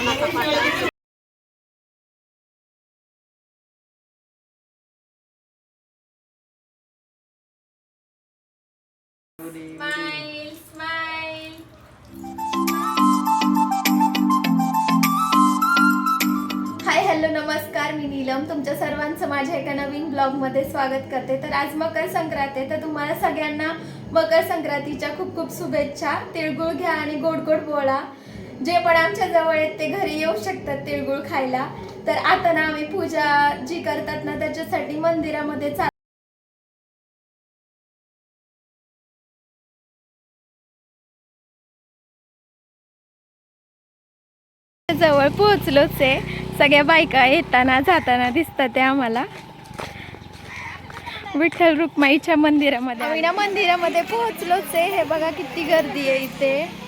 Hi hello नमस्कार मी नीलम. तुमच्या सर्वांचं माझ्या एका नवीन ब्लॉगमध्ये स्वागत करते. तर आज मकर संक्रांत आहे. तर तुम्हाला सगळ्यांना मकर संक्रांतीच्या खूप खूप शुभेच्छा. तिळगुळ घ्या आणि गोड गोड बोळा. जे पण आमच्या जवळ आहेत ते घरी येऊ शकतात तिळगुळ खायला. तर आता ना आम्ही पूजा जी करतात ना त्याच्यासाठी मंदिरामध्ये चाल जवळ पोहोचलोच आहे. सगळ्या बायका येताना जाताना दिसतात ते आम्हाला. विठ्ठल रुक्माईच्या मंदिरामध्ये आम्ही ना मंदिरामध्ये पोहोचलोच आहे. हे बघा किती गर्दी आहे इथे.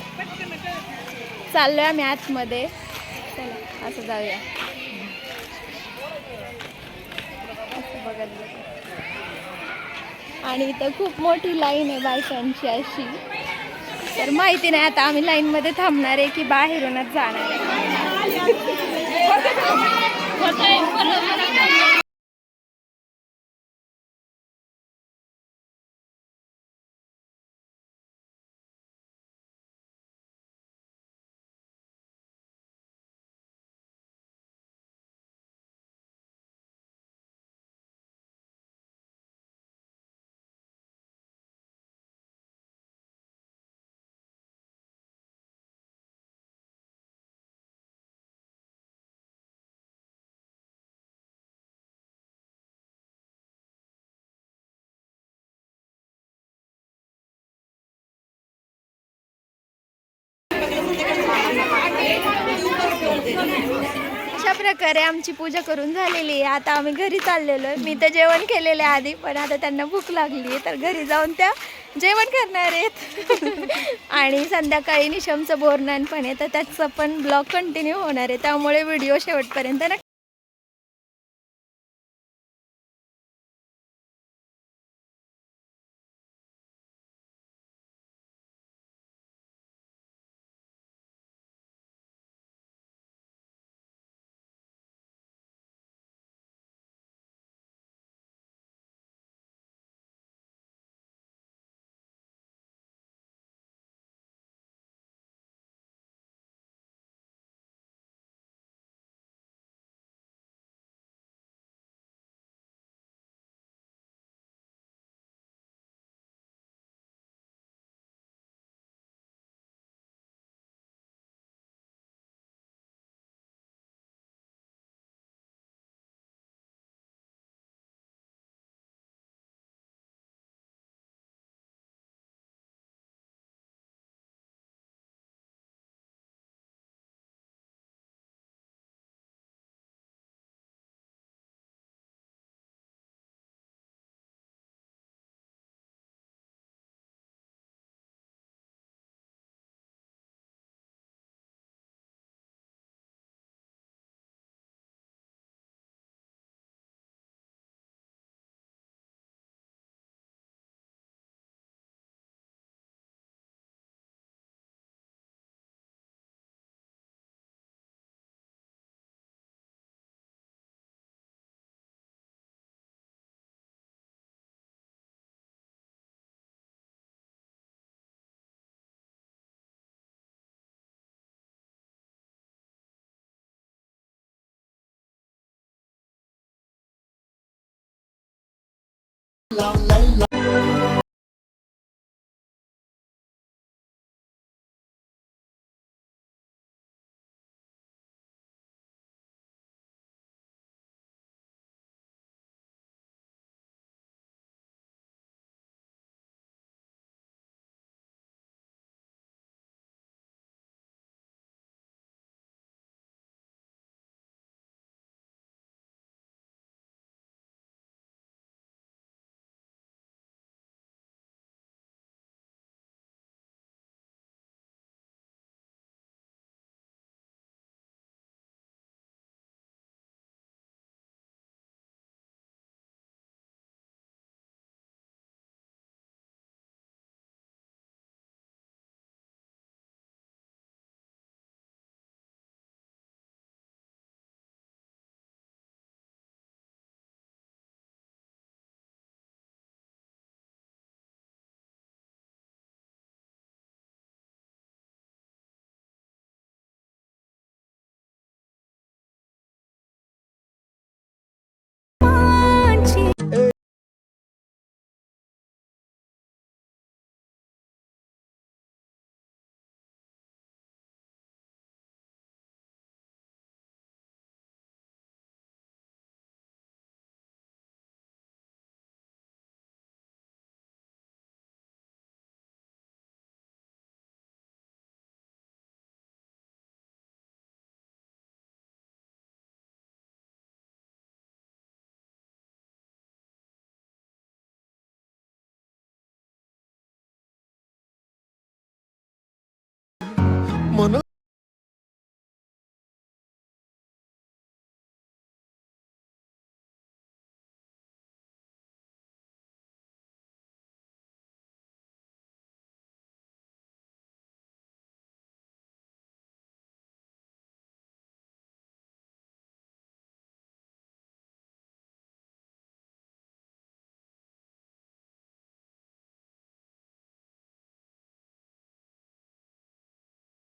चाललोय आम्ही आतमध्ये. चला असं जाऊया. बघत आणि इथं खूप मोठी लाईन आहे बायकांची अशी. तर माहिती नाही आता आम्ही लाईन मध्ये थांबणार आहे की बाहेरूनच जाणार आहे. अशा प्रकारे आमची पूजा करून झालेली आहे. आता आम्ही घरी चाललेलो आहे. मी तर जेवण केलेलं आहे आधी पण आता त्यांना भूक लागली आहे. तर घरी जाऊन त्या जेवण करणार आहेत. आणि संध्याकाळी निशमचं बोरनान पण आहे तर त्याचं पण ब्लॉग कंटिन्यू होणार आहे. त्यामुळे व्हिडिओ शेवटपर्यंत नक्की love.